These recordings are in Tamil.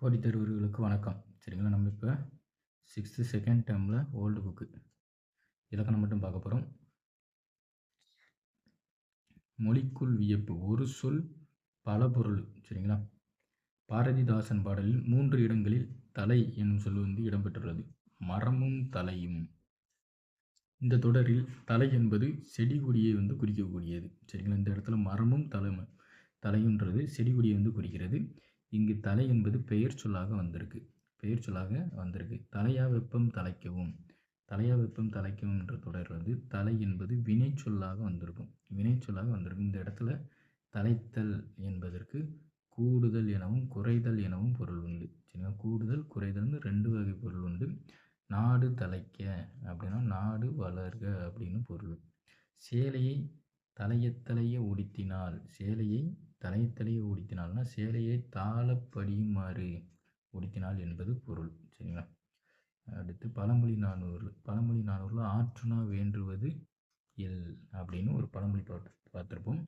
போட்டி தேர்வர்களுக்கு வணக்கம். சரிங்களா நம்ம இப்போ சிக்ஸ்த்து செகண்ட் டேர்மில் ஓல்டு புக்கு இலக்கணம் மட்டும் பார்க்க போகிறோம் மொழிக்குள் வியப்பு ஒரு சொல் பல பொருள். சரிங்களா? பாரதிதாசன் பாடலில் மூன்று இடங்களில் தலை என்னும் சொல் வந்து இடம்பெற்றுள்ளது. மரமும் தலையும். இந்த தொடரில் தலை என்பது செடி கொடியை வந்து குறிக்கக்கூடியது. சரிங்களா இந்த இடத்துல மரமும் தலை தலையுன்றது செடி கொடியை வந்து குறிக்கிறது. இங்கு தலை என்பது பெயர் சொல்லாக வந்திருக்கு. பெயர் சொல்லாக வந்திருக்கு. தலையா வெப்பம் தலைக்கவும். தலையா வெப்பம் தலைக்கவும் என்ற தொடர் வந்து தலை என்பது வினை சொல்லாக வந்திருக்கும். வினை சொல்லாக வந்திருக்கும். இந்த இடத்துல தலைத்தல் என்பதற்கு கூடுதல் எனவும் குறைதல் எனவும் பொருள் உண்டு. சரிங்களா? கூடுதல் குறைதல்னு ரெண்டு வகை பொருள் உண்டு. நாடு தலைக்க அப்படின்னா நாடு வளர்க அப்படின்னு பொருள். சேலையை தலையத்தலைய உடுத்தினால் சேலையை தலையத்தலைய உடுத்தினால்னா சேலையை தாளப்படியுமாறு உடுத்தினால் என்பது பொருள். சரிங்களா? அடுத்து பழமொழி நானூறு. பழமொழி நானூறில் ஆற்றுனா வேண்டுவது எல் அப்படின்னு ஒரு பழமொழி பார்த்து பார்த்துருப்போம்.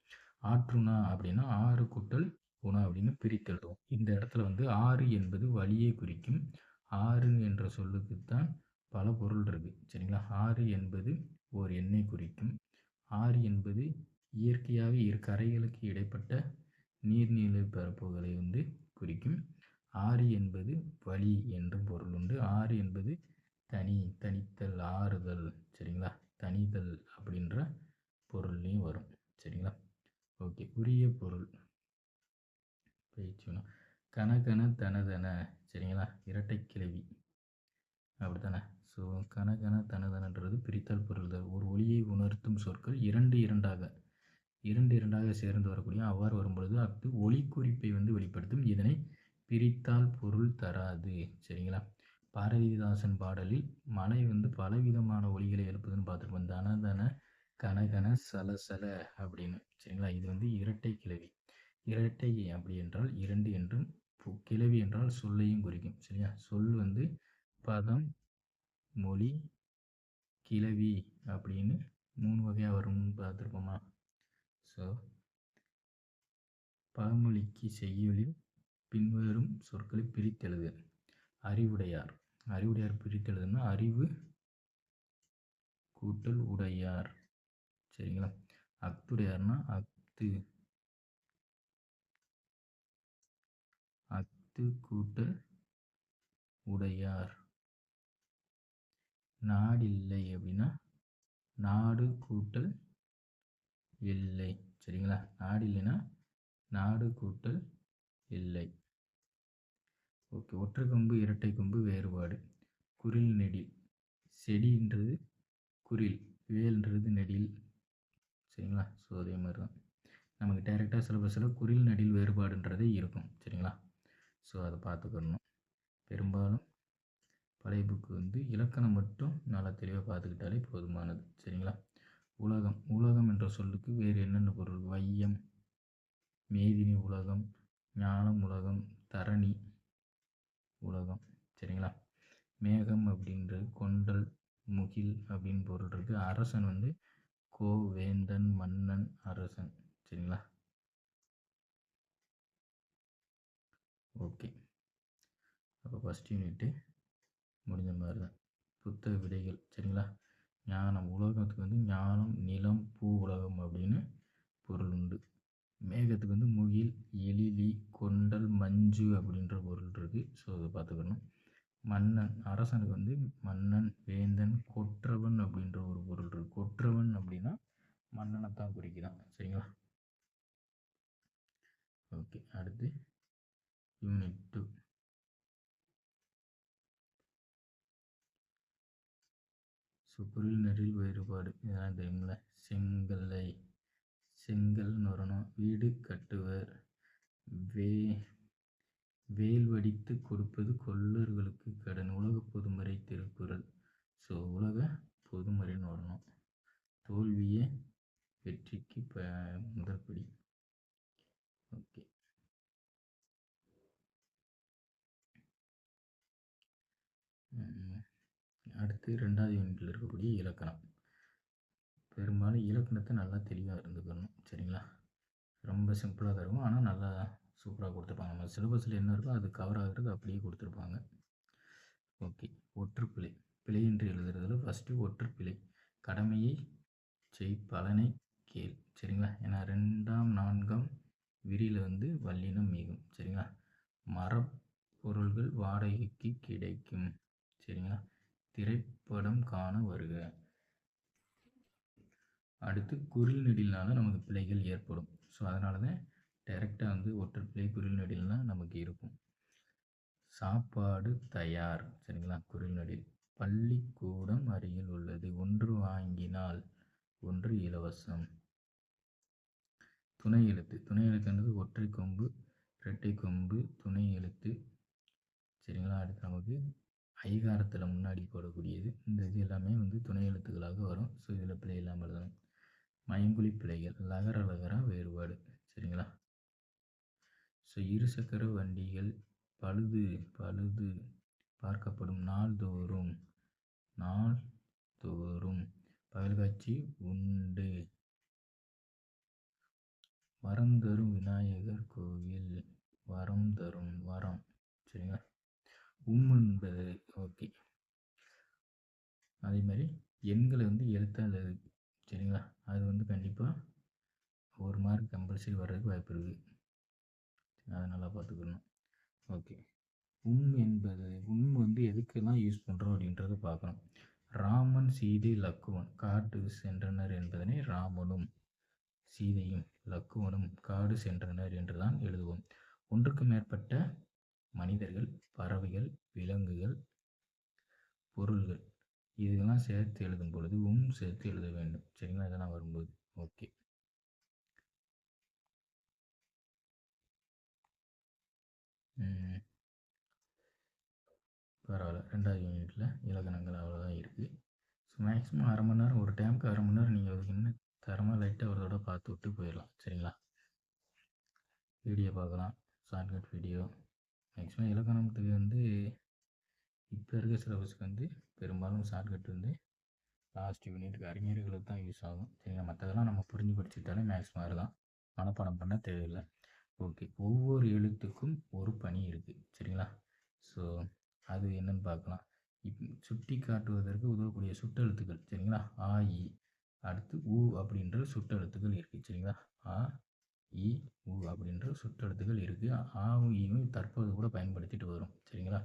ஆற்றுனா அப்படின்னா ஆறு குட்டல் உணா அப்படின்னு பிரித்தெழுதுவோம் இந்த இடத்துல வந்து ஆறு என்பது வழியை குறிக்கும். ஆறு என்ற சொல்லுக்கு தான் பல பொருள் இருக்குது சரிங்களா? ஆறு என்பது ஓர் எண்ணை குறிக்கும். ஆறு என்பது இயற்கையாகவே இரு கரைகளுக்கு இடைப்பட்ட நீர்நிலை பரப்புகளை வந்து குறிக்கும். ஆறு என்பது வழி என்றும் பொருள் உண்டு. ஆறு என்பது தனி தனித்தல் ஆறுதல் சரிங்களா? தனிதல் அப்படின்ற பொருள்லையும் வரும் சரிங்களா? ஓகே உரிய பொருள். பயிற்சி கனகன தனதன சரிங்களா? இரட்டை கிளவி அப்படி தானே ஸோ கனகன தனதனன்றது பிரித்தல் பொருள் ஒரு ஒளியை உணர்த்தும் சொற்கள் இரண்டு இரண்டாக இரண்டு இரண்டாக சேர்ந்து வரக்கூடிய அவ்வாறு வரும்பொழுது அது ஒளி குறிப்பை வந்து வெளிப்படுத்தும். இதனை பிரித்தால் பொருள் தராது. சரிங்களா? பாரதிதாசன் பாடலில் மலை வந்து பலவிதமான ஒளிகளை எழுப்புதுன்னு பார்த்துருப்போம். தன கனகன சலசல அப்படின்னு. சரிங்களா? இது வந்து இரட்டை கிளவி. இரட்டை அப்படி என்றால் இரண்டு என்றும் கிளவி என்றால் சொல்லையும் குறிக்கும். சரியா? சொல் வந்து பதம் மொழி கிளவி அப்படின்னு மூணு வகையாக வரும்னு பார்த்துருப்போமா? பழமொழிக்கு செய்யுளில் பின்வரும் சொற்களை பிரித்தெழுது. அறிவுடையார். அறிவுடையார் பிரித்தெழுதுன்னா அறிவு கூட்டல் உடையார். சரிங்களா? அத்துடையார்னா அத்து. அத்து கூட்டல் உடையார். நாடில்லை அப்படின்னா நாடு கூட்டல் இல்லை. சரிங்களா? நாடு இல்லைன்னா நாடு கூட்டல் இல்லை. ஓகே. ஒற்றை கொம்பு இரட்டை கொம்பு வேறுபாடு. குரில் நெடில். செடின்றது குரில் வேல்ன்றது நெடில். சரிங்களா? ஸோ அதே மாதிரி தான் நமக்கு டைரெக்டாக சிலபஸில் குரில் நெடில் வேறுபாடுன்றதே இருக்கும். சரிங்களா? ஸோ அதை பார்த்துக்கணும். பெரும்பாலும் பழைய புக்கு வந்து இலக்கணம் மட்டும் நல்லா தெளிவாக பார்த்துக்கிட்டாலே போதுமானது. சரிங்களா? உலகம். உலகம் என்ற சொல்லுக்கு வேறு என்னென்ன பொருள்? வையம் மேதினி உலகம் ஞானம் உலகம் தரணி உலகம். சரிங்களா? மேகம் அப்படின்றது கொண்டல் முகில் அப்படின்னு பொருள் இருக்குது அரசன் வந்து கோவேந்தன் மன்னன் அரசன். சரிங்களா? ஓகே. அப்போ ஃபஸ்ட் யூனிட்டு முடிஞ்ச மாதிரி தான் புத்தக விடைகள். சரிங்களா? ஞானம். உலகத்துக்கு வந்து ஞானம் நிலம் பூ உலகம் அப்படின்னு பொருள் உண்டு. மேகத்துக்கு வந்து முகில் எழிலி கொண்டல் மஞ்சு அப்படின்ற பொருள் இருக்குது ஸோ அதை பார்த்துக்கணும். மன்னன் அரசனுக்கு வந்து மன்னன் வேந்தன் கொற்றவன் அப்படின்ற ஒரு பொருள் இருக்குது கொற்றவன் அப்படின்னா மன்னனை தான் குறிக்கிறான். சரிங்களா? ஓகே அடுத்து யூனிட் டூ ஸோ நெறில் வேறுபாடு. இதெல்லாம் டைமில் செங்கல்லை செங்கல்னு வரணும் வீடு கட்டுவர் வே வேல் வடித்து கொடுப்பது கொல்லர்களுக்கு கடன். உலக பொதுமறை திருக்குறள். ஸோ உலக பொதுமறைன்னு வரணும் தோல்வியே வெற்றிக்கு ப முதற்படி ஓகே. அடுத்து ரெண்டாவது யூனிட்டில் இருக்கக்கூடிய இலக்கணம். பெரும்பாலும் இலக்கணத்தை நல்லா தெளிவாக இருந்துக்கணும் சரிங்களா? ரொம்ப சிம்பிளாக தருவோம் ஆனால் நல்லா சூப்பராக கொடுத்துருப்பாங்க. நம்ம சிலபஸில் என்ன இருக்கோ அது கவர் ஆகிறது அப்படியே கொடுத்துருப்பாங்க. ஓகே. ஒற்றுப்பிழை. பிழை என்று எழுதுறதுல ஃபஸ்ட்டு ஒற்றுப்பிழை. கடமையை செய் பலனை கேள் சரிங்களா? ஏன்னா ரெண்டாம் நான்காம் விரியில் வந்து வல்லினம் மிகும் சரிங்களா? மரப்பொருள்கள் வாடகைக்கு கிடைக்கும் சரிங்களா? திரைப்படம் காண வருக. அடுத்து குரில் நெடில்னால நமக்கு பிழைகள் ஏற்படும். ஸோ அதனால தான் டைரெக்டாக வந்து ஒற்றைப்பிழை குரில் நெடில்னால் நமக்கு இருக்கும். சாப்பாடு தயார் சரிங்களா? குரில் நெடில். பள்ளிக்கூடம் அருகில் உள்ளது. ஒன்று வாங்கினால் ஒன்று இலவசம். துணை எழுத்து. துணை எழுத்துன்றது ஒற்றை கொம்பு இரட்டை கொம்பு துணை எழுத்து சரிங்களா? அடுத்து நமக்கு ஐகாரத்தில் முன்னாடி போடக்கூடியது. இந்த இது எல்லாமே வந்து துணை எழுத்துக்களாக வரும். ஸோ இதில் பிழை இல்லாமல் எழுதணும். மயங்குழி பிழைகள் லகர லகர வேறுபாடு. சரிங்களா? ஸோ இருசக்கர வண்டிகள் பழுது பழுது பார்க்கப்படும் நாள்தோறும் நாள்தோறும் பகல்காட்சி உண்டு. வரம் தரும் விநாயகர் கோவில் வரம் தரும் வரம். சரிங்களா? உம்மு என்பது ஓகே அதே மாதிரி எண்களை அது சரிங்களா? அது வந்து கண்டிப்பாக ஒரு மார்க் கம்பல்சரி வர்றதுக்கு வாய்ப்பு இருக்குது அதை நல்லா பார்த்துக்கணும். ஓகே உம் என்பது உம் வந்து எதுக்கெல்லாம் யூஸ் பண்ணுறோம் அப்படின்றத பார்க்கணும். ராமன் சீதை லக்குவன் காட்டு சென்றனர் என்பதனை ராமனும் சீதையும் லக்குவனும் காடு சென்றனர் என்று தான் எழுதுவோம். ஒன்றுக்கு மேற்பட்ட மனிதர்கள் பறவைகள் விலங்குகள் பொருள்கள் இதெல்லாம் சேர்த்து எழுதும் பொழுது உம் சேர்த்து எழுத வேண்டும். சரிங்களா? இதெல்லாம் வரும்போது. ஓகே. பரவாயில்ல. ரெண்டாவது யூனிட்டில் இலக்கணங்கள் அவ்வளோதான் இருக்குது ஸோ மேக்ஸிமம் அரை மணி நேரம் ஒரு டைமுக்கு அரை மணி நேரம் நீங்கள் அதுக்கு இன்னும் தரமாக லைட்டாக ஒரு தடவை பார்த்து விட்டு போயிடலாம். சரிங்களா? வீடியோ பார்க்கலாம். Shortcut video. மேக்ஸிமம் இலக்கணத்துக்கு வந்து இப்போ இருக்க சிலபஸ்க்கு வந்து பெரும்பாலும் ஷார்ட்கட் வந்து லாஸ்ட் யூனிட்டுக்கு அறிஞர்களுக்கு தான் யூஸ் ஆகும். சரிங்களா? மற்றதெல்லாம் நம்ம புரிஞ்சு படிச்சுட்டாலே மேக்ஸ் மாதிரி தான். மனப்பாடம் பண்ண தேவையில்லை. ஓகே ஒவ்வொரு எழுத்துக்கும் ஒரு பணி இருக்குது சரிங்களா? ஸோ அது என்னன்னு பார்க்கலாம். இப் சுட்டி காட்டுவதற்கு உதவக்கூடிய சுட்டெழுத்துக்கள். சரிங்களா? ஆ இ. அடுத்து உ அப்படின்ற சுட்டெழுத்துக்கள் இருக்குது சரிங்களா? ஆ இ உ அப்படின்ற சுட்டெழுத்துக்கள் இருக்குது ஆவும் ஈவும் தற்போது கூட பயன்படுத்திட்டு வரும். சரிங்களா?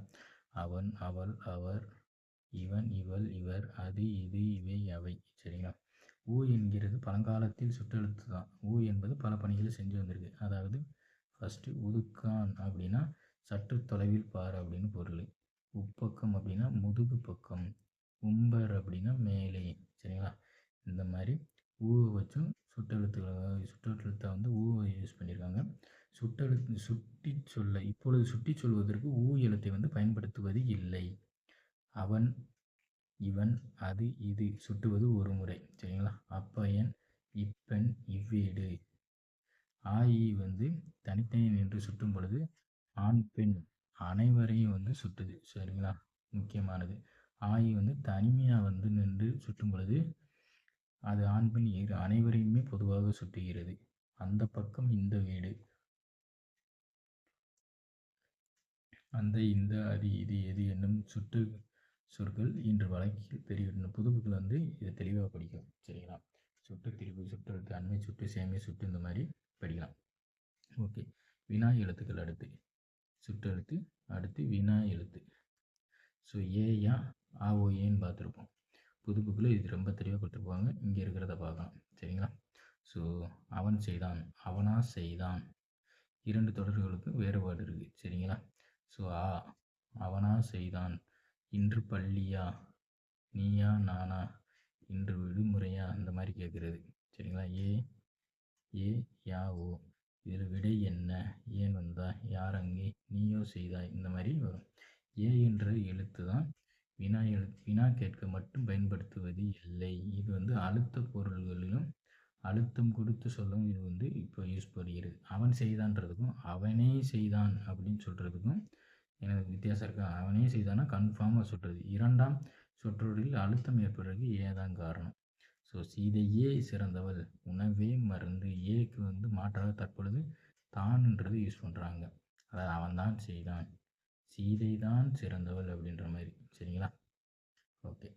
அவன் அவள் அவர் இவன் இவள் இவர் அது இது இவை அவை. சரிங்களா? ஊ என்கிறது பழங்காலத்தில் சுற்றெழுத்து தான் ஊ என்பது பல பணிகளை செஞ்சு வந்திருக்கு. அதாவது ஃபஸ்ட்டு உதுக்கான் அப்படின்னா சற்று தொலைவில் பார் அப்படின்னு பொருள். உப்பக்கம் அப்படின்னா முதுகு பக்கம். உம்பர் அப்படின்னா மேலே. சரிங்களா? இந்த மாதிரி ஊவை வச்சும் சுட்டெழுத்துக்களை சுட்டெழுத்தை வந்து ஊவை யூஸ் பண்ணியிருக்காங்க. சுட்டெழுத்து சுட்டி சொல்ல இப்பொழுது சுட்டி சொல்வதற்கு ஊ எழுத்தை வந்து சுட்டுவது இல்லை. அவன் இவன் அது இது சுட்டுவது ஒரு முறை. சரிங்களா? அப்பயன் இப்பெண் இவ்வீடு. ஆயி வந்து தனித்தனி நின்று சுட்டும் பொழுது ஆண் பெண் அனைவரையும் வந்து சுட்டுது. சரிங்களா? முக்கியமானது. ஆயி வந்து தனிமையாக வந்து நின்று சுட்டும் பொழுது அது ஆண் பெண் இரு அனைவரையுமே பொதுவாக சுட்டுகிறது. அந்த பக்கம் இந்த வீடு. அந்த இந்த அது இது எது என்னும் சுட்டு சொற்கள் இன்று வழக்கில் பெரிய புதுப்புக்கில் வந்து இதை தெளிவாக படிக்கும் சரிங்களா? சுட்டு திரிவு சுற்று அண்மை சுட்டு சேமை சுட்டு இந்த மாதிரி படிக்கலாம். ஓகே. வினா எழுத்துக்கள் அடுத்து. சுற்றெழுத்து அடுத்து வினா எழுத்து. ஸோ ஏயா ஆஓஏன்னு பார்த்துருப்போம். புதுப்புக்கில் இது ரொம்ப தெளிவாக கொடுத்துருப்பாங்க. இங்கே இருக்கிறத பார்க்கலாம். சரிங்களா? ஸோ அவன் செய்தான் அவனா செய்தான். இரண்டு தொடர்களுக்கும் வேறுபாடு இருக்குது சரிங்களா? ஸோ ஆ அவனா செய்தான். இன்று பள்ளியா? நீயா நானா? இன்று விடுமுறையா? அந்த மாதிரி கேட்குறது. சரிங்களா? ஏ ஏ யா ஓ. இதில் விடை என்ன? ஏன் வந்தா? யார் அங்கே? நீயோ செய்தாய்? இந்த மாதிரி வரும். ஏ என்ற எழுத்து தான் வினா எழு வினா கேட்க மட்டும் பயன்படுத்துவது இல்லை. இது வந்து அழுத்த பொருள்களிலும் அழுத்தம் கொடுத்து சொல்லவும் இது வந்து இப்போ யூஸ் பண்ணுகிறது அவன் செய்தான்றதுக்கும் அவனே செய்தான் அப்படின்னு சொல்கிறதுக்கும் எனக்கு வித்தியாசம் இருக்கா அவனே செய்தானா? கன்ஃபார்மாக சுட்டுறது இரண்டாம் சுற்றூரில் அழுத்தம் ஏற்படுறதுக்கு ஏதான் காரணம்? ஸோ சீதையே சிறந்தவள். உணவே மருந்து. ஏக்கு வந்து மாற்றாக தற்பொழுது தான்ன்றது யூஸ் பண்ணுறாங்க அதாவது அவன் தான் செய்தான். சீதை தான் சிறந்தவள் அப்படின்ற மாதிரி. சரிங்களா? ஓகே.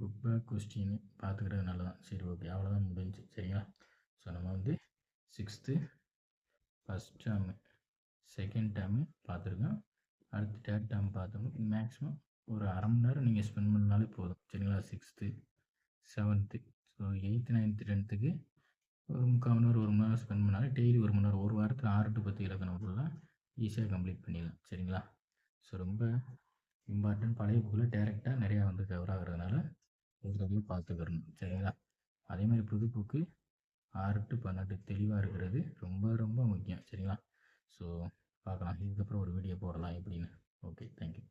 புக் பேக் கொஸ்டின் பார்த்துக்கிறது நல்லதான் சரி ஓகே அவ்வளோதான் முடிஞ்சு சரிங்களா? ஸோ நம்ம வந்து sixth first term second term பார்த்துருக்கோம் அடுத்து தேர்ட் டேர்ம் பார்த்தோம்னா மேக்ஸிமம் ஒரு அரை மணி நேரம் நீங்கள் ஸ்பெண்ட் பண்ணாலே போதும். சரிங்களா? Sixth seventh so eighth ninth டென்த்துக்கு ஒரு முக்கால் மணி நேரம் ஒரு மணி நேரம் ஸ்பெண்ட் பண்ணாலே டெய்லி ஒரு மணி நேரம் ஒரு வாரத்தில் ஆறு டு பத்து இலக்கணம் ஈஸியாக கம்ப்ளீட் பண்ணிடலாம். சரிங்களா? ஸோ ரொம்ப இம்பார்ட்டன்ட் பழைய புக்கில் டேரெக்டாக நிறையா வந்து கவர் ஆகிறதுனால ஒரு பார்த்துக்கிறணும் சரிங்களா? அதே மாதிரி புதுப்போக்கு ஆறு டு பன்னெண்டு தெளிவாக இருக்கிறது ரொம்ப ரொம்ப முக்கியம் சரிங்களா? ஸோ பார்க்கலாம். இதுக்கப்புறம் ஒரு வீடியோ போடலாம் எப்படின்னு. Okay thank you